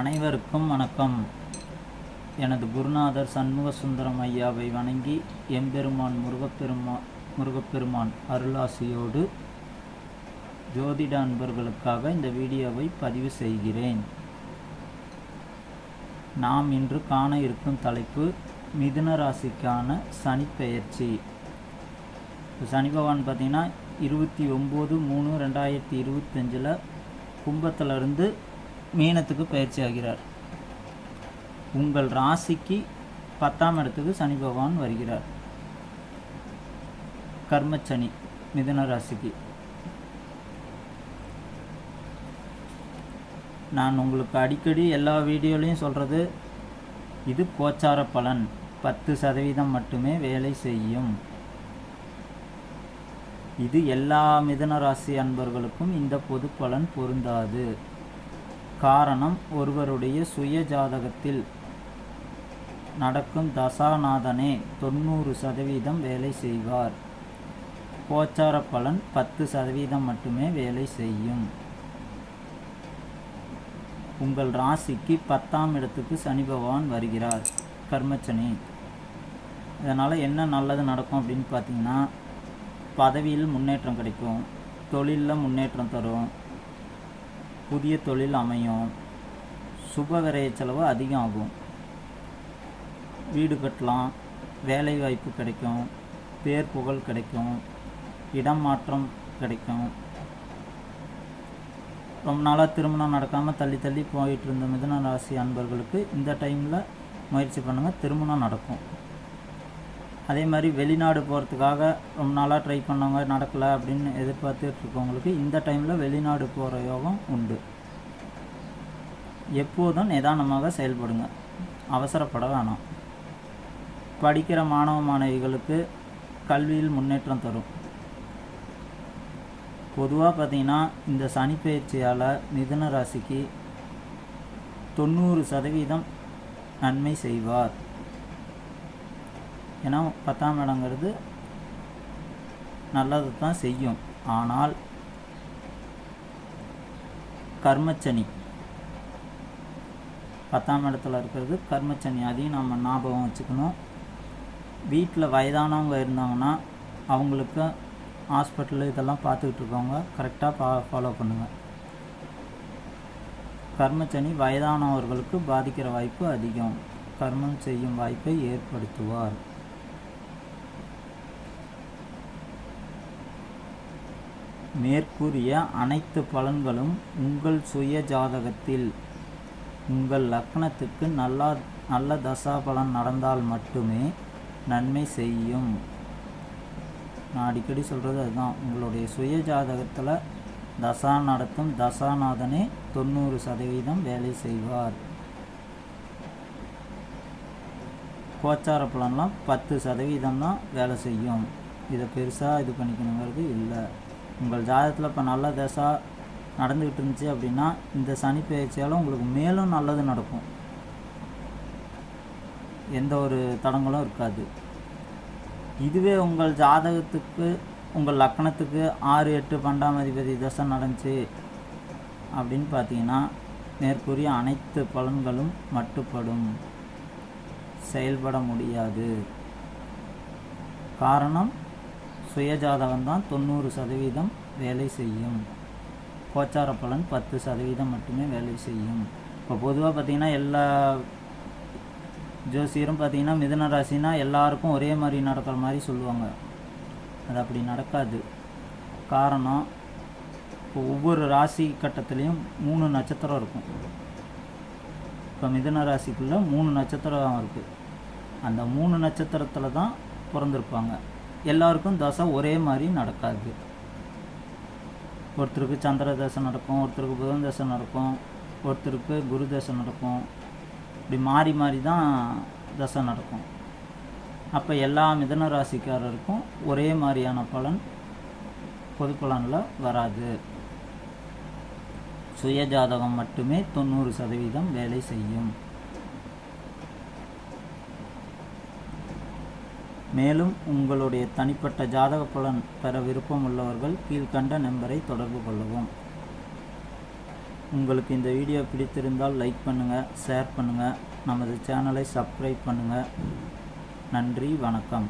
அனைவருக்கும் வணக்கம். எனது குருநாதர் சண்முக சுந்தரம் ஐயாவை வணங்கி எம்பெருமான் முருகப்பெருமா முருகப்பெருமான் அருளாசியோடு ஜோதிட அன்பர்களுக்காக இந்த வீடியோவை பதிவு செய்கிறேன். நாம் இன்று காண இருக்கும் தலைப்பு மிதுன ராசிக்கான சனிப்பெயர்ச்சி. சனி பகவான் பார்த்தீங்கன்னா இருபத்தி ஒம்பது மூணு ரெண்டாயிரத்தி இருபத்தஞ்சில் கும்பத்திலிருந்து மீனத்துக்கு பயிற்சி ஆகிறார். உங்கள் ராசிக்கு பத்தாம் இடத்துக்கு சனி பகவான் வருகிறார். கர்மச்சனி மிதுன ராசிக்கு. நான் உங்களுக்கு அடிக்கடி எல்லா வீடியோலையும் சொல்கிறது இது கோச்சார பலன். பத்து சதவீதம் மட்டுமே வேலை செய்யும். இது எல்லா மிதன ராசி அன்பர்களுக்கும் இந்த பொது பலன் பொருந்தாது. காரணம் ஒருவருடைய சுய ஜாதகத்தில் நடக்கும் தசாநாதனே தொண்ணூறு சதவீதம் வேலை செய்வார். கோச்சார பலன் பத்து சதவீதம் மட்டுமே வேலை செய்யும். உங்கள் ராசிக்கு பத்தாம் இடத்துக்கு சனி பகவான் வருகிறார். கர்மச்சனி. இதனால் என்ன நல்லது நடக்கும் அப்படின்னு பார்த்தீங்கன்னா பதவியில் முன்னேற்றம் கிடைக்கும். தொழிலில் முன்னேற்றம் தரும். புதிய தொழில் அமையும். சுப விரய செலவு அதிகம் ஆகும் வீடு கட்டலாம். வேலை வாய்ப்பு கிடைக்கும். பேர் புகழ் கிடைக்கும். இடம் மாற்றம் கிடைக்கும். ரொம்ப நாளாக திருமணம் நடக்காமல் தள்ளி தள்ளி போயிட்டு இருந்த மிதன ராசி அன்பர்களுக்கு இந்த டைமில் முயற்சி பண்ணுங்கள் திருமணம் நடக்கும். அதே மாதிரி வெளிநாடு போகிறதுக்காக ரொம்ப நாளாக ட்ரை பண்ணவங்க நடக்கலை அப்படின்னு எதிர்பார்த்துட்டு இருக்கவங்களுக்கு இந்த டைமில் வெளிநாடு போகிற யோகம் உண்டு. எப்போதும் நிதானமாக செயல்படுங்க. அவசரப்பட வேணாம். படிக்கிற மாணவ மாணவிகளுக்கு கல்வியில் முன்னேற்றம் தரும். பொதுவாக பார்த்தீங்கன்னா இந்த சனி பயிற்சியால் மிதுன ராசிக்கு தொண்ணூறு சதவீதம் நன்மை செய்வார். ஏன்னா பத்தாம் இடங்கிறது நல்லது தான் செய்யும். ஆனால் கர்மச்சனி. பத்தாம் இடத்துல இருக்கிறது கர்மச்சனி. அதையும் நம்ம ஞாபகம் வச்சுக்கணும். வீட்டில் வயதானவங்க இருந்தாங்கன்னா அவங்களுக்கு ஹாஸ்பிட்டலு இதெல்லாம் பார்த்துக்கிட்டு இருக்கவங்க கரெக்டாக பா ஃபாலோ பண்ணுங்கள் கர்மச்சனி வயதானவர்களுக்கு பாதிக்கிற வாய்ப்பு அதிகம். கர்மம் செய்யும் வாய்ப்பை ஏற்படுத்துவார். மேற்கூறிய அனைத்து பலன்களும் உங்கள் சுய ஜாதகத்தில் உங்கள் லக்னத்துக்கு நல்லா நல்ல தசாபலன் நடந்தால் மட்டுமே நன்மை செய்யும். நான் அடிக்கடி சொல்கிறது அதுதான். உங்களுடைய சுய ஜாதகத்தில் தசா நடத்தும் தசாநாதனே தொண்ணூறு சதவீதம் வேலை செய்வார். கோச்சார பலன்லாம் பத்து சதவீதம் தான் வேலை செய்யும். இதை பெருசாக இது பண்ணிக்கணுங்கிறது இல்லை. உங்கள் ஜாதகத்தில் இப்போ நல்ல தசா நடந்துக்கிட்டு இருந்துச்சு அப்படின்னா இந்த சனி பயிற்சியால் உங்களுக்கு மேலும் நல்லது நடக்கும். எந்த ஒரு தடங்களும் இருக்காது. இதுவே உங்கள் ஜாதகத்துக்கு உங்கள் லக்கணத்துக்கு ஆறு எட்டு பன்னெண்டாம் அதிபதி தசை நடந்துச்சு அப்படின்னு பார்த்தீங்கன்னா மேற்கூறிய அனைத்து பலன்களும் மட்டுப்படும். செயல்பட முடியாது. காரணம் சுயஜாதகம் தான் தொண்ணூறு சதவீதம் வேலை செய்யும். கோச்சார பலன் பத்து சதவீதம் மட்டுமே வேலை செய்யும். இப்போ பொதுவாக பார்த்திங்கன்னா எல்லா ஜோசியரும் பார்த்தீங்கன்னா மிதன ராசினா எல்லாருக்கும் ஒரே மாதிரி நடக்கிற மாதிரி சொல்லுவாங்க. அது அப்படி நடக்காது. காரணம் இப்போ ஒவ்வொரு ராசி கட்டத்துலேயும் மூணு நட்சத்திரம் இருக்கும். இப்போ மிதுன ராசிக்குள்ளே மூணு நட்சத்திரம் இருக்குது அந்த மூணு நட்சத்திரத்தில் தான் பிறந்திருப்பாங்க. எல்லாருக்கும் தசை ஒரே மாதிரி நடக்காது. ஒருத்தருக்கு சந்திர தசை நடக்கும் ஒருத்தருக்கு புதன் தசை நடக்கும் ஒருத்தருக்கு குரு தசை நடக்கும். இப்படி மாறி மாறி தான் தசை நடக்கும். அப்போ எல்லா மிதன ராசிக்காரருக்கும் ஒரே மாதிரியான பலன் பொது பலனில் வராது. சுய ஜாதகம் மட்டுமே தொண்ணூறு சதவீதம் வேலை செய்யும். மேலும் உங்களுடைய தனிப்பட்ட ஜாதக பலன் பெற விருப்பம் உள்ளவர்கள் கீழ்கண்ட நம்பரை தொடர்பு கொள்ளவும். உங்களுக்கு இந்த வீடியோ பிடித்திருந்தால் லைக் பண்ணுங்கள் ஷேர் பண்ணுங்கள் நமது சேனலை சப்ஸ்கிரைப் பண்ணுங்கள் நன்றி வணக்கம்.